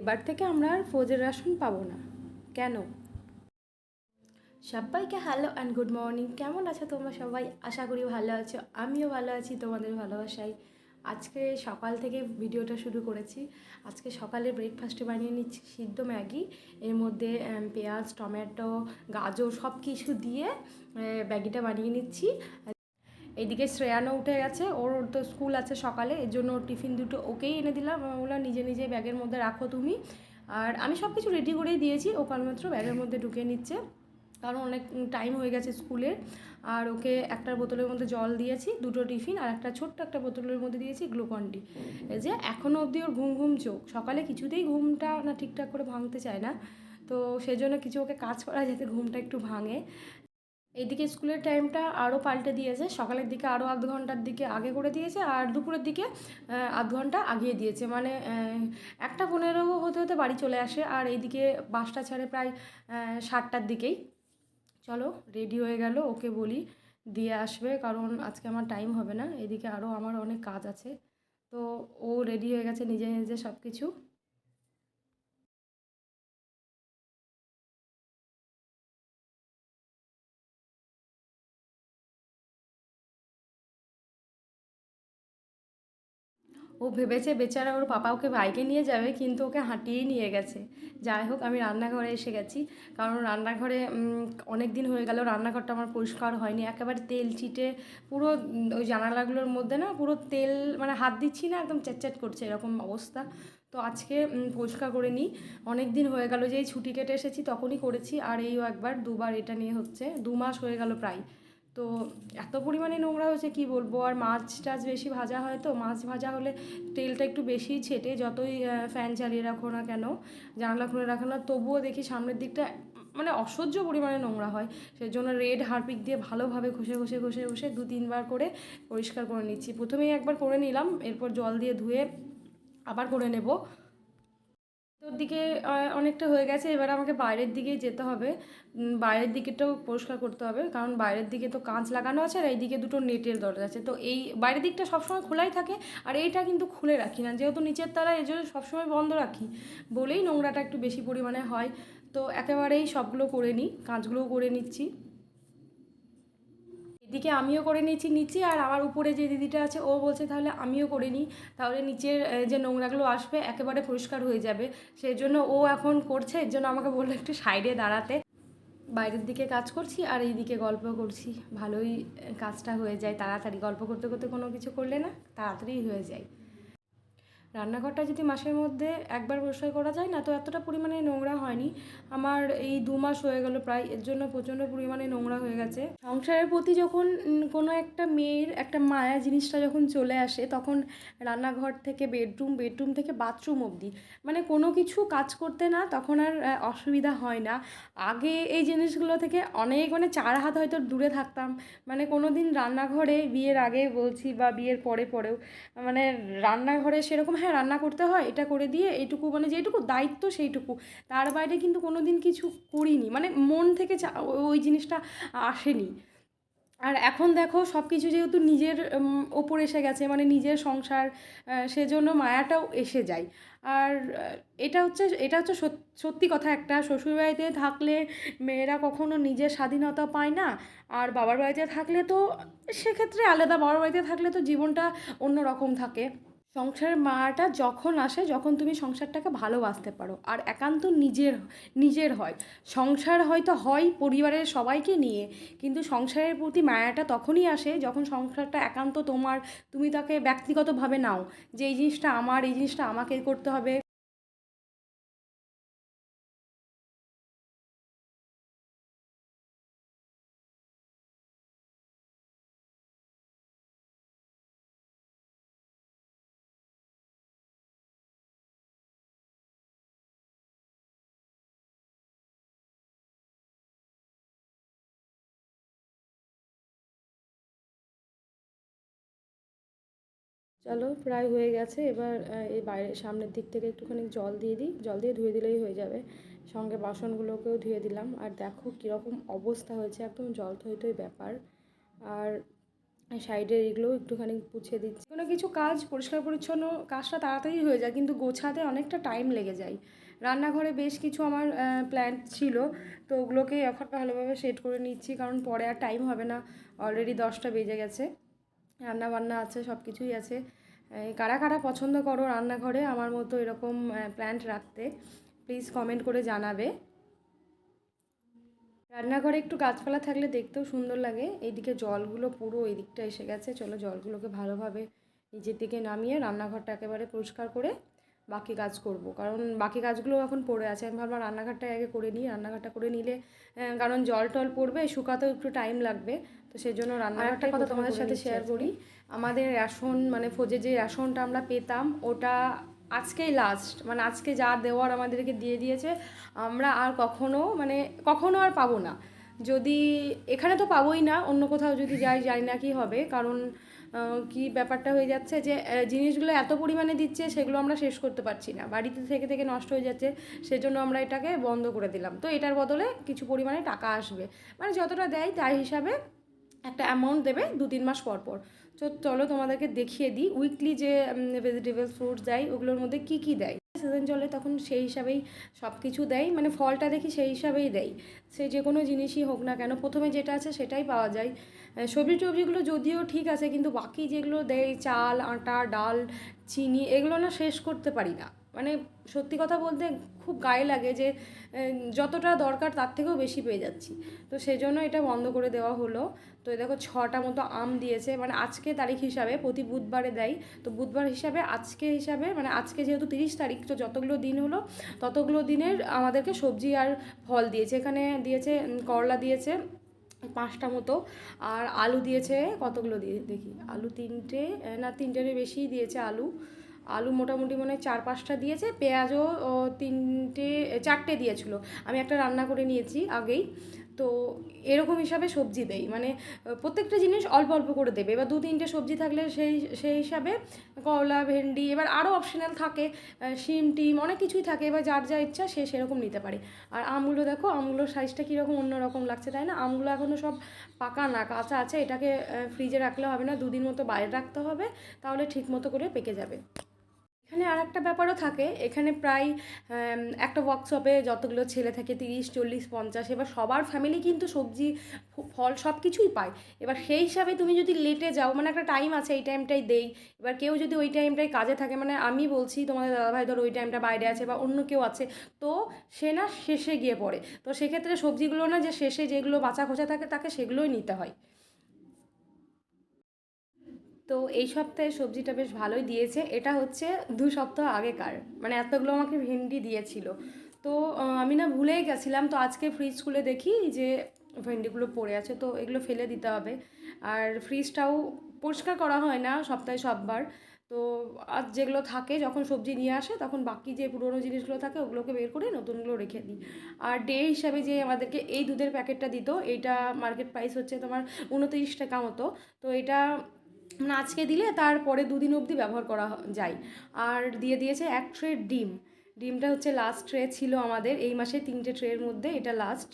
এবার থেকে আমরা আর ফৌজের রাশন পাবো না। কেন? সবাইকে হ্যালো অ্যান্ড গুড মর্নিং কেমন আছো তোমরা সবাই? আশা করি ভালো আছো। আমিও ভালো আছি, তোমাদের ভালোবাসায়। আজকে সকাল থেকে ভিডিওটা শুরু করেছি। আজকে সকালে ব্রেকফাস্টে বানিয়ে নিচ্ছি, সিদ্ধ ম্যাগি। এর মধ্যে পেঁয়াজ, টমেটো, গাজর সব কিছু দিয়ে ম্যাগিটা বানিয়ে নিচ্ছি। এইদিকে শ্রেয়ানো উঠে গেছে, ওর তো স্কুল আছে সকালে, এর জন্য ওর টিফিন দুটো ওকেই এনে দিলাম বললাম, নিজে নিজে ব্যাগের মধ্যে রাখো তুমি। আর আমি সব কিছু রেডি করেই দিয়েছি, ও কালমাত্র ব্যাগের মধ্যে ঢুকিয়ে নিচ্ছে, কারণ অনেক টাইম হয়ে গেছে স্কুলের। আর ওকে একটা বোতলের মধ্যে জল দিয়েছি, দুটো টিফিন, আর একটা ছোট্ট একটা বোতলের মধ্যে দিয়েছি গ্লুকন ডি এই যে এখনও অবধি ওর ঘুম ঘুম চোখ, সকালে কিছুতেই ঘুমটা না ঠিকঠাক করে ভাঙতে চায় না। তো সেজন্য কিছু ওকে কাজ করা যাতে ঘুমটা একটু ভাঙে। এইদিকে স্কুলের টাইমটা আরও পাল্টে দিয়েছে। সকালের দিকে আরও আধ ঘণ্টার দিকে আগে করে দিয়েছে আর দুপুরের দিকে আধ ঘণ্টা আগিয়ে দিয়েছে। মানে একটা পনেরো হতে হতে বাড়ি চলে আসে আর এইদিকে বাসটা ছাড়ে প্রায় সাতটার দিকেই। চলো রেডি হয়ে গেল, ওকে বলি, দিয়ে আসবে কারণ আজকে আমার টাইম হবে না। এদিকে আরও আমার অনেক কাজ আছে। তো ও রেডি হয়ে গেছে নিজে নিজে সব কিছু ও ভেবেছে বেচারা ওর পাপা ওকে বাইকে নিয়ে যাবে, কিন্তু ওকে হাঁটিয়েই নিয়ে গেছে। যাই হোক, আমি রান্নাঘরে এসে গেছি। কারণ রান্নাঘরে অনেক দিন হয়ে গেল, রান্নাঘরটা আমার পরিষ্কার হয়নি। একেবারে তেল চিটে পুরো, ওই জানালাগুলোর মধ্যে না পুরো তেল মানে হাত দিচ্ছি না, একদম চ্যাটচ্যাট করছে এরকম অবস্থা। তো আজকে পরিষ্কার করে নিই। অনেক দিন হয়ে গেল যে এই ছুটি কেটে এসেছি, তখনই করেছি। আর এইও একবার, দুবার এটা নিয়ে হচ্ছে। দু মাস হয়ে গেল প্রায়। তো এত পরিমাণে নোংরা হয়েছে, কি বলব? আর মাছ টাছ বেশি ভাজা হয় তো, মাছ ভাজা হলে তেলটা একটু বেশি ছেটে যতই ফ্যান চালিয়ে রাখো না কেন, জানলা খুলে রাখো না, তবুও দেখি সামনের দিকটা মানে অসহ্য পরিমাণে নোংরা হয়। সেই জন্য রেড হারপিক দিয়ে ভালোভাবে ঘষে ঘষে ঘষে ঘষে দু, তিনবার করে পরিষ্কার করে নিচ্ছি। প্রথমেই একবার করে নিলাম, এরপর জল দিয়ে ধুয়ে আবার করে নেব। তোর দিকে অনেকটা হয়ে গেছে, এবার আমাকে বাইরের দিকে যেতে হবে। বাইরের দিকেটাও পরিষ্কার করতে হবে, কারণ বাইরের দিকে তো কাঁচ লাগানো আছে আর এইদিকে দুটো নেটের দরজা আছে। তো এই বাইরের দিকটা সবসময় খোলাই থাকে আর এইটা কিন্তু খুলে রাখি না। যেহেতু নিচের তালা এই জন্য সবসময় বন্ধ রাখি বলেই নোংরাটা একটু বেশি পরিমাণে হয়। তো একেবারেই সবগুলো করে নিই, কাঁচগুলোও করে নিচ্ছি। এদিকে আমিও করে নিয়েছি নিচে, আর আমার উপরে যে দিদিটা আছে, ও বলছে তাহলে আমিও করে নিই। তাহলে নিচের যে নোংরাগুলো আসবে, একেবারে পরিষ্কার হয়ে যাবে। সেই জন্য ও এখন করছে, এর জন্য আমাকে বলল একটু সাইডে দাঁড়াতে। বাইরের দিকে কাজ করছি, আর এই দিকে গল্প করছি। ভালোই কাজটা হয়ে যায়। তাড়াতাড়ি গল্প করতে করতে কোনো কিছু করলে না তাড়াতাড়ি হয়ে যায়। রান্নাঘরটা যদি মাসের মধ্যে একবার পরিষ্কার করা যায় না, তো এতটা পরিমাণে নোংরা হয়নি। আমার এই দু মাস হয়ে গেল প্রায়, এর জন্য প্রচণ্ড পরিমাণে নোংরা হয়ে গেছে। সংসারের প্রতি যখন কোনো একটা মেয়ের একটা মায়া জিনিসটা যখন চলে আসে, তখন রান্নাঘর থেকে বেডরুম বেডরুম থেকে বাথরুম অবধি মানে কোনো কিছু কাজ করতে না তখন আর অসুবিধা হয় না। আগে এই জিনিসগুলো থেকে অনেক মানে চার হাত হয়তো দূরে থাকতাম। মানে কোনো দিন রান্নাঘরে বিয়ের আগে বলছি বা বিয়ের পরে পরেও মানে রান্নাঘরে সেরকম হ্যাঁ রান্না করতে হয়, এটা করে দিয়ে এইটুকু মানে যেটুকু দায়িত্ব সেইটুকু। তার বাইরে কিন্তু কোনো দিন কিছু করিনি মানে মন থেকে ওই জিনিসটা আসেনি। আর এখন দেখো সব কিছু যেহেতু নিজের ওপর এসে গেছে মানে নিজের সংসার সেজন্য মায়াটাও এসে যায়। আর এটা হচ্ছে এটা হচ্ছে সত্যি কথা একটা, শ্বশুরবাড়িতে থাকলে মেয়েরা কখনো নিজের স্বাধীনতা পায় না, আর বাবার বাড়িতে থাকলে তো সেক্ষেত্রে আলাদা, বাবার বাড়িতে থাকলে তো জীবনটা অন্য রকম থাকে। সংসারের মায়াটা যখন আসে, যখন তুমি সংসারটাকে ভালোবাসতে পারো। আর একান্ত নিজের নিজের হয়। সংসার হয়তো হয় পরিবারের সবাইকে নিয়ে, কিন্তু সংসারের প্রতি মায়াটা তখনই আসে যখন সংসারটা একান্ত তোমার, তুমি তাকে ব্যক্তিগতভাবে নাও যে, এই জিনিসটা আমার, এই জিনিসটা আমাকে করতে হবে। চলো, প্রায় হয়ে গেছে। এবার এই বাইরে, সামনের দিক থেকে একটুখানি জল দিয়ে দিই। জল দিয়ে ধুয়ে দিলেই হয়ে যাবে। সঙ্গে বাসনগুলোকেও ধুয়ে দিলাম। আর দেখো কীরকম অবস্থা হয়েছে, একদম জল থই থই ব্যাপার। আর সাইডের এগুলো একটুখানি পুছে দিচ্ছি। কোনো কিছু কাজ পরিষ্কার পরিচ্ছন্ন, কাজটা তাড়াতাড়ি হয়ে যায়, কিন্তু গোছাতে অনেকটা টাইম লেগে যায়। রান্নাঘরে বেশ কিছু আমার প্ল্যান্ট ছিল, তো ওগুলোকে এখন ভালোভাবে সেট করে নিচ্ছি, কারণ পরে আর টাইম হবে না। অলরেডি দশটা বেজে গেছে। রান্না বান্না আছে সব কিছুই আছে কারা কারা পছন্দ করো রান্নাঘরে, আমার মতো এরকম প্ল্যান্ট রাখতে প্লিজ কমেন্ট করে জানাবে। রান্নাঘরে একটু গাছপালা থাকলে দেখতেও সুন্দর লাগে। এইদিকে জলগুলো পুরো এই দিকটা এসে গেছে। চলো জলগুলোকে ভালোভাবে নিজের দিকে নামিয়ে রান্নাঘরটা একেবারে পরিষ্কার করে বাকি কাজ করব। কারণ বাকি কাজগুলো এখন পড়ে আছে। আমি ভাবলাম রান্নাঘরটা আগে করে নিই। রান্নাঘরটা করে নিলে কারণ জল টল পড়বে, শুকাতেও একটু টাইম লাগবে। তো সেই জন্য রান্নার একটা কথা তোমাদের সাথে শেয়ার করি। আমাদের রেশন মানে ফোজে যে রেশনটা আমরা পেতাম ওটা আজকেই লাস্ট মানে আজকে যা দেওয়ার আমাদেরকে দিয়ে দিয়েছে আমরা আর কখনো মানে কখনো আর পাবো না। যদি এখানে তো পাবোই না অন্য কোথাও যদি যাই যাই না কি হবে কারণ কি ব্যাপারটা হয়ে যাচ্ছে যে জিনিসগুলো এত পরিমাণে দিচ্ছে সেগুলো আমরা শেষ করতে পারছি না। বাড়িতে থেকে থেকে নষ্ট হয়ে যাচ্ছে সেজন্য আমরা এটাকে বন্ধ করে দিলাম। তো এটার বদলে কিছু পরিমাণে টাকা আসবে। মানে যতটা দেয় তাই হিসাবে একটা অ্যামাউন্ট দেবে দু তিন মাস পর পর। তো চলো তোমাদেরকে দেখিয়ে দিই উইকলি যে ভেজিটেবলস ফ্রুটস দেয়, ওগুলোর মধ্যে কি কি দেয়? সিজন চলে তখন সেই হিসাবেই সব কিছু দেয় মানে ফলটা দেখি সেই হিসাবেই দেয়। সে যে কোনো জিনিসই হোক না কেন, প্রথমে যেটা আছে সেটাই পাওয়া যায়। সবজি টবজিগুলো যদিও ঠিক আছে, কিন্তু বাকি যেগুলো দেয়, চাল, আটা, ডাল, চিনি, এগুলো না শেষ করতে পারি না। মানে সত্যি কথা বলতে খুব গায়ে লাগে যে যতটা দরকার তার থেকেও বেশি পেয়ে যাচ্ছি। তো সেই জন্য এটা বন্ধ করে দেওয়া হলো। তো দেখো ছটা মতো আম দিয়েছে। মানে আজকে তারিখ হিসাবে প্রতি বুধবারে দেয়। তো বুধবার হিসাবে আজকে হিসাবে মানে আজকে যেহেতু তিরিশ তারিখ, তো যতগুলো দিন হলো, ততগুলো দিনের আমাদেরকে সবজি আর ফল দিয়েছে। এখানে দিয়েছে করলা দিয়েছে, পাঁচটা মতো। আর আলু দিয়েছে, কতগুলো দিয়ে, দেখি। আলু তিনটে না তিনটের বেশিই দিয়েছে আলু। আলু মোটামুটি মানে চার, পাঁচটা দিয়েছে। পেঁয়াজও তিনটে চারটে দিয়েছিল। আমি একটা রান্না করে নিয়েছি আগেই। তো এরকম হিসাবে সবজি দেই। মানে প্রত্যেকটা জিনিস অল্প অল্প করে দেবে। এবার দু তিনটে সবজি থাকলে সেই সেই হিসাবে করলা, ভেন্ডি, এবার আরও অপশনাল থাকে শিম, টিম, অনেক কিছুই থাকে। এবার যার যা ইচ্ছা সে সেরকম নিতে পারে। আর আমগুলো দেখো, আমগুলোর সাইজটা কীরকম অন্যরকম লাগছে তাই না? আমগুলো এখনও সব পাকা না, কাঁচা আছে। এটাকে ফ্রিজে রাখলে হবে না। দুদিন মতো বাইরে রাখতে হবে। তাহলে ঠিক মতো করে পেকে যাবে। এখানে আর একটা ব্যাপারও থাকে। এখানে প্রায় একটা ওয়ার্কশপে যতগুলো ছেলে থাকে, তিরিশ, চল্লিশ, পঞ্চাশ, এবার সবার ফ্যামিলি কিন্তু সবজি ফল সব কিছুই পায়। এবার সেই হিসাবে তুমি যদি লেটে যাও মানে একটা টাইম আছে, এই টাইমটাই দেই। এবার কেউ যদি ওই টাইমটায় কাজে থাকে মানে আমি বলছি, তোমাদের দাদাভাই ধর ওই টাইমটা বাইরে আছে বা অন্য কেউ আছে। তো সে না শেষে গিয়ে পড়ে। তো সেক্ষেত্রে সবজিগুলো না যে শেষে যেগুলো বাঁচা খোঁচা থাকে, তাকে সেগুলোই নিতে হয়। তো এই সপ্তাহে সবজিটা বেশ ভালোই দিয়েছে। এটা হচ্ছে দু সপ্তাহ আগেকার। মানে এতগুলো আমাকে ভেন্ডি দিয়েছিল। তো আমি না ভুলেই গেছিলাম। তো আজকে ফ্রিজ খুলে দেখি যে ভেন্ডিগুলো পড়ে আছে। তো এগুলো ফেলে দিতে হবে। আর ফ্রিজটাও পরিষ্কার করা হয় না সপ্তাহে সববার। তো আর যেগুলো থাকে, যখন সবজি নিয়ে আসে, তখন বাকি যে পুরোনো জিনিসগুলো থাকে, ওগুলোকে বের করে নতুনগুলো রেখে দিই। আর ডে হিসাবে যে আমাদেরকে এই দুধের প্যাকেটটা দিত, এইটা মার্কেট প্রাইস হচ্ছে তোমার উনত্রিশ টাকা মতো। তো এটা মানে আজকে দিলে তারপরে দুদিন অবধি ব্যবহার করা যায়। আর দিয়ে দিয়েছে এক ট্রে ডিম। ডিমটা হচ্ছে লাস্ট ট্রে ছিল আমাদের। এই মাসে তিনটে ট্রের মধ্যে এটা লাস্ট